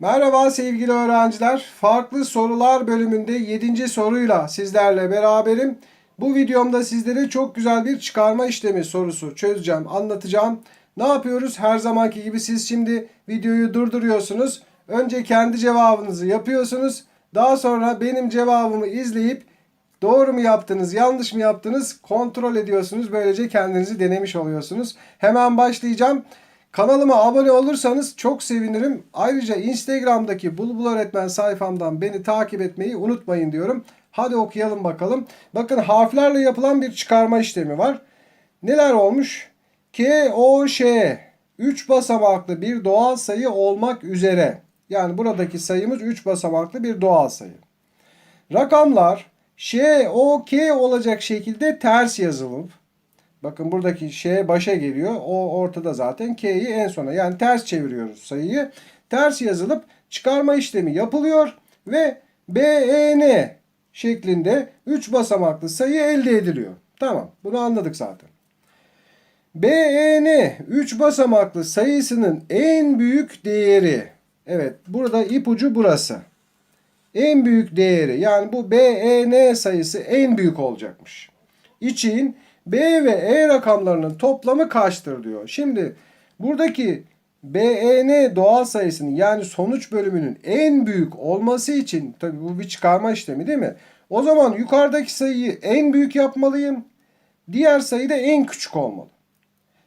Merhaba sevgili öğrenciler. Farklı sorular bölümünde 7. soruyla sizlerle beraberim. Bu videomda sizlere çok güzel bir çıkarma işlemi sorusu çözeceğim, anlatacağım. Ne yapıyoruz? Her zamanki gibi siz şimdi videoyu durduruyorsunuz. Önce kendi cevabınızı yapıyorsunuz. Daha sonra benim cevabımı izleyip Doğru mu yaptınız, yanlış mı yaptınız kontrol ediyorsunuz. Böylece kendinizi denemiş oluyorsunuz. Hemen başlayacağım. Kanalıma abone olursanız çok sevinirim. Ayrıca Instagram'daki Bulbul Öğretmen sayfamdan beni takip etmeyi unutmayın diyorum. Hadi okuyalım bakalım. Bakın harflerle yapılan bir çıkarma işlemi var. Neler olmuş? K, O, Ş. 3 basamaklı bir doğal sayı olmak üzere. Yani buradaki sayımız 3 basamaklı bir doğal sayı. Rakamlar Ş, O, K olacak şekilde ters yazılıp bakın buradaki Ş başa geliyor. O ortada zaten. K'yi en sona yani ters çeviriyoruz sayıyı. Ters yazılıp çıkarma işlemi yapılıyor ve B, E, N şeklinde 3 basamaklı sayı elde ediliyor. Tamam bunu anladık zaten. BN 3 basamaklı sayısının en büyük değeri. Evet burada ipucu burası. En büyük değeri yani bu BEN sayısı en büyük olacakmış. İçin B ve E rakamlarının toplamı kaçtır diyor. Şimdi buradaki BEN doğal sayısının yani sonuç bölümünün en büyük olması için tabi bu bir çıkarma işlemi değil mi? O zaman yukarıdaki sayıyı en büyük yapmalıyım. Diğer sayı da en küçük olmalı.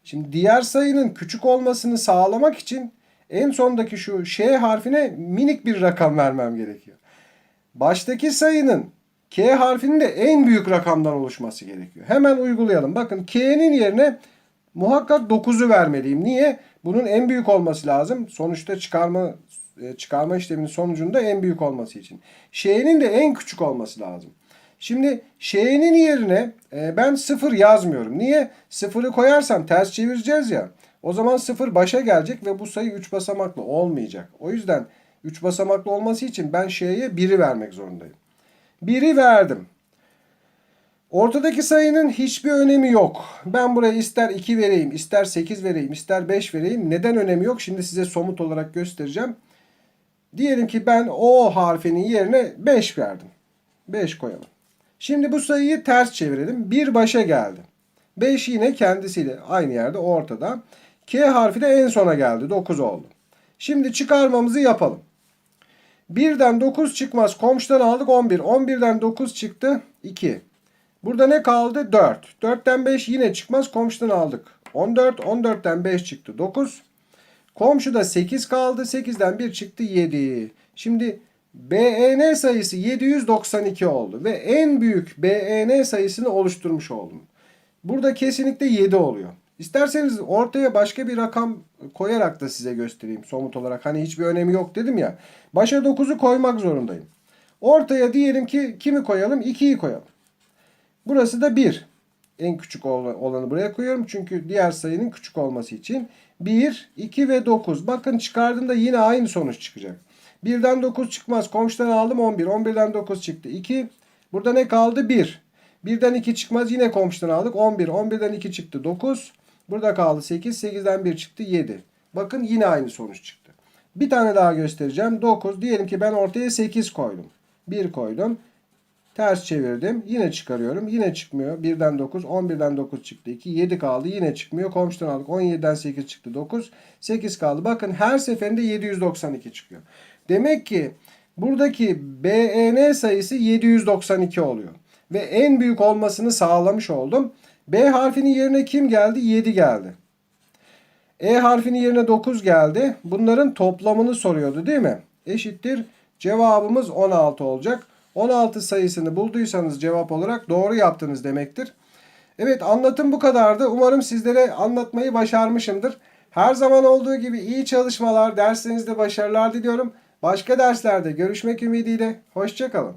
Şimdi diğer sayının küçük olmasını sağlamak için en sondaki şu Ş harfine minik bir rakam vermem gerekiyor. Baştaki sayının K harfinin de en büyük rakamdan oluşması gerekiyor. Hemen uygulayalım. Bakın K'nin yerine muhakkak 9'u vermeliyim. Niye? Bunun en büyük olması lazım. Sonuçta çıkarma e, çıkarma işleminin sonucunda en büyük olması için. Ş'nin de en küçük olması lazım. Şimdi Ş'nin yerine e, ben 0 yazmıyorum. Niye? 0'ı koyarsam ters çevireceğiz ya. O zaman 0 başa gelecek ve bu sayı 3 basamaklı olmayacak. O yüzden 3 basamaklı olması için ben Ş'ye 1'i vermek zorundayım. 1'i verdim. Ortadaki sayının hiçbir önemi yok. Ben buraya ister 2 vereyim, ister 8 vereyim, ister 5 vereyim. Neden önemi yok? Şimdi size somut olarak göstereceğim. Diyelim ki ben O harfinin yerine 5 verdim. 5 koyalım. Şimdi bu sayıyı ters çevirelim. 1 başa geldi. 5 yine kendisiyle aynı yerde ortada. K harfi de en sona geldi. 9 oldu. Şimdi çıkarmamızı yapalım. 1'den 9 çıkmaz. Komşudan aldık 11. 11'den 9 çıktı 2. Burada ne kaldı? 4. 4'ten 5 yine çıkmaz. Komşudan aldık. 14. 14'ten 5 çıktı. 9. Komşuda 8 kaldı. 8'den 1 çıktı 7. Şimdi BEN sayısı 792 oldu. Ve en büyük BEN sayısını oluşturmuş oldum. Burada kesinlikle 7 oluyor. İsterseniz ortaya başka bir rakam koyarak da size göstereyim somut olarak. Hani hiçbir önemi yok dedim ya. Başa 9'u koymak zorundayım. Ortaya diyelim ki kimi koyalım? 2'yi koyalım. Burası da 1. En küçük olanı buraya koyuyorum. Çünkü diğer sayının küçük olması için. 1, 2 ve 9. Bakın çıkardığımda yine aynı sonuç çıkacak. 1'den 9 çıkmaz. Komşudan aldım 11. 11'den 9 çıktı. 2. Burada ne kaldı? 1. 1'den 2 çıkmaz. Yine komşudan aldık. 11. 11'den 2 çıktı. 9. Burada kaldı 8. 8'den 1 çıktı. 7. Bakın yine aynı sonuç çıktı. Bir tane daha göstereceğim. 9. Diyelim ki ben ortaya 8 koydum. 1 koydum. Ters çevirdim. Yine çıkarıyorum. Yine çıkmıyor. 1'den 9. 11'den 9 çıktı. 2. 7 kaldı. Yine çıkmıyor. Komşudan aldık. 17'den 8 çıktı. 9. 8 kaldı. Bakın her seferinde 792 çıkıyor. Demek ki buradaki BEN sayısı 792 oluyor. Ve en büyük olmasını sağlamış oldum. B harfinin yerine kim geldi? 7 geldi. E harfinin yerine 9 geldi. Bunların toplamını soruyordu değil mi? Eşittir. Cevabımız 16 olacak. 16 sayısını bulduysanız cevap olarak doğru yaptınız demektir. Evet anlatım bu kadardı. Umarım sizlere anlatmayı başarmışımdır. Her zaman olduğu gibi iyi çalışmalar, derslerinizde başarılar diliyorum. Başka derslerde görüşmek ümidiyle. Hoşçakalın.